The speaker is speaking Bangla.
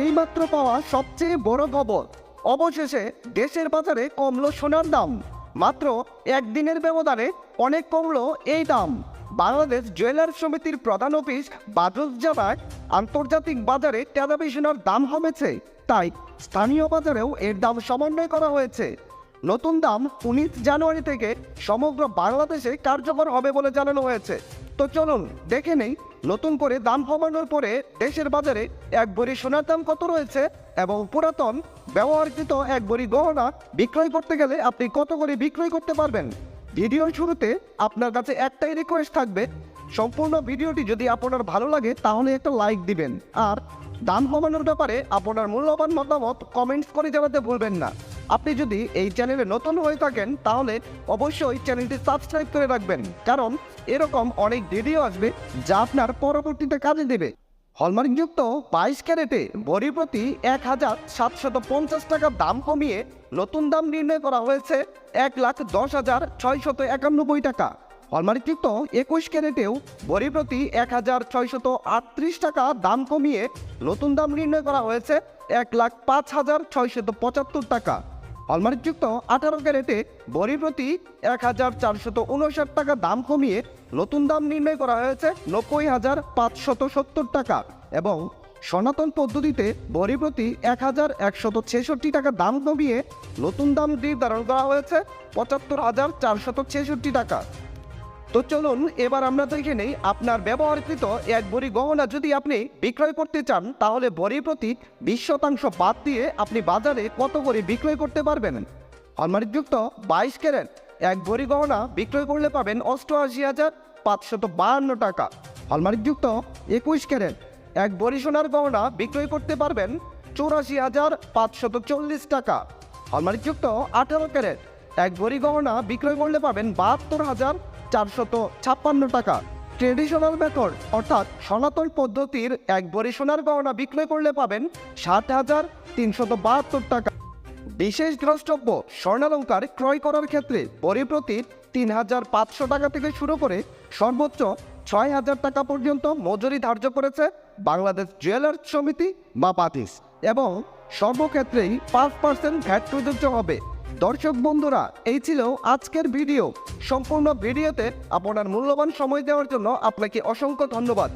এইমাত্র পাওয়া সবচেয়ে বড় খবর। অবশেষে দেশের বাজারে কমলো সোনার দাম। মাত্র একদিনের ব্যবধানে অনেক কমলো এই দাম। বাংলাদেশ জুয়েলার সমিতির প্রধান অফিস বাজস জানায়, আন্তর্জাতিক বাজারে তেলাপি সোনার দাম কমেছে। তাই স্থানীয় বাজারেও এর দাম সমন্বয় করা হয়েছে। নতুন দাম উনিশ জানুয়ারি থেকে সমগ্র বাংলাদেশে কার্যকর হবে বলে জানানো হয়েছে। তো চলুন, দেখে নেই। নতুন করে দাম কমানোর পরে দেশের বাজারে এক ভরি সোনার দাম কত রয়েছে এবং পুরাতন ব্যবহারকৃত এক ভরি গহনা বিক্রয় করতে গেলে আপনি কত করে বিক্রয় করতে পারবেন? ভিডিওর শুরুতে আপনার কাছে একটাই রিকোয়েস্ট থাকবে। সম্পূর্ণ ভিডিওটি যদি আপনার ভালো লাগে, তাহলে একটা লাইক দিবেন। আর দাম কমানোর ব্যাপারে আপনার মূল্যবান মতামত কমেন্টস করে জানাতে ভুলবেন না। আপনি যদি এই চ্যানেলে নতুন হয়ে থাকেন, তাহলে অবশ্যই চ্যানেলটি সাবস্ক্রাইব করে রাখবেন। কারণ এরকম অনেক ভিডিও আসবে যা আপনার পরবর্তীতে কাজে দেবে। হলমার্কযুক্ত বাইশ ক্যারেটে ভরি প্রতি এক হাজার সাতশত পঞ্চাশ টাকা দাম কমিয়ে নতুন দাম নির্ণয় করা হয়েছে এক লাখ দশ হাজার ছয়শত একানব্বই টাকা। হলমার্কযুক্ত একুশ ক্যারেটেও ভরি প্রতি এক হাজার ছয়শত আটত্রিশ টাকা দাম কমিয়ে নতুন দাম নির্ণয় করা হয়েছে এক লাখ পাঁচ হাজার ছয়শত পঁচাত্তর টাকা। হলমার্কযুক্ত আঠারো ক্যারেটে বড়ি প্রতি এক হাজার চারশত উনষাট টাকা দাম কমিয়ে নতুন দাম নির্ণয় করা হয়েছে নব্বই হাজার পাঁচশত সত্তর টাকা এবং সনাতন পদ্ধতিতে বড়ি প্রতি এক হাজার একশত ছেষট্টি টাকা দাম কমিয়ে নতুন দাম নির্ধারণ করা হয়েছে পঁচাত্তর হাজার চারশত ছেষট্টি টাকা। তো চলুন, এবার আমরা দেখে নেই আপনার ব্যবহারকৃত এক ভরি গহনা। যদি আপনি বিক্রয় করতে চান, তাহলে ভরি প্রতি বিশ শতাংশ বাদ দিয়ে আপনি বাজারে কত করে বিক্রয় করতে পারবেন? হলমার্কযুক্ত বাইশ ক্যারেট, এক ভরি গহনা বিক্রয় করলে পাবেন অষ্টআশি হাজার পাঁচশত বাহান্ন টাকা। হলমার্কযুক্ত একুশ ক্যারেট, এক ভরি সোনার গহনা বিক্রয় করতে পারবেন চৌরাশি হাজার পাঁচশত চল্লিশ টাকা। হলমার্কযুক্ত আঠারো ক্যারেট, এক ভরি গহনা বিক্রয় করলে পাবেন বাহাত্তর হাজার চারশত ছাপ্পান্ন টাকা। ট্রেডিশনাল মেথড অর্থাৎ সনাতন পদ্ধতির এক ভরি সোনার গহনা বিক্রয় করলে পাবেন সাত হাজার তিনশত বাহাত্তর টাকা। বিশেষ দ্রষ্টব্য, স্বর্ণালঙ্কার ক্রয় করার ক্ষেত্রে ভরি প্রতি তিন হাজার পাঁচশো টাকা থেকে শুরু করে সর্বোচ্চ ছয় হাজার টাকা পর্যন্ত মজুরি ধার্য করেছে বাংলাদেশ জুয়েলার্স সমিতি বা পাতিস এবং সর্বক্ষেত্রেই পাঁচ পার্সেন্ট ভ্যাট প্রযোজ্য হবে। দর্শক বন্ধুরা, এই ছিল আজকের ভিডিও। সম্পূর্ণ ভিডিওতে আপনার মূল্যবান সময় দেওয়ার জন্য আপনাকে অসংখ্য ধন্যবাদ।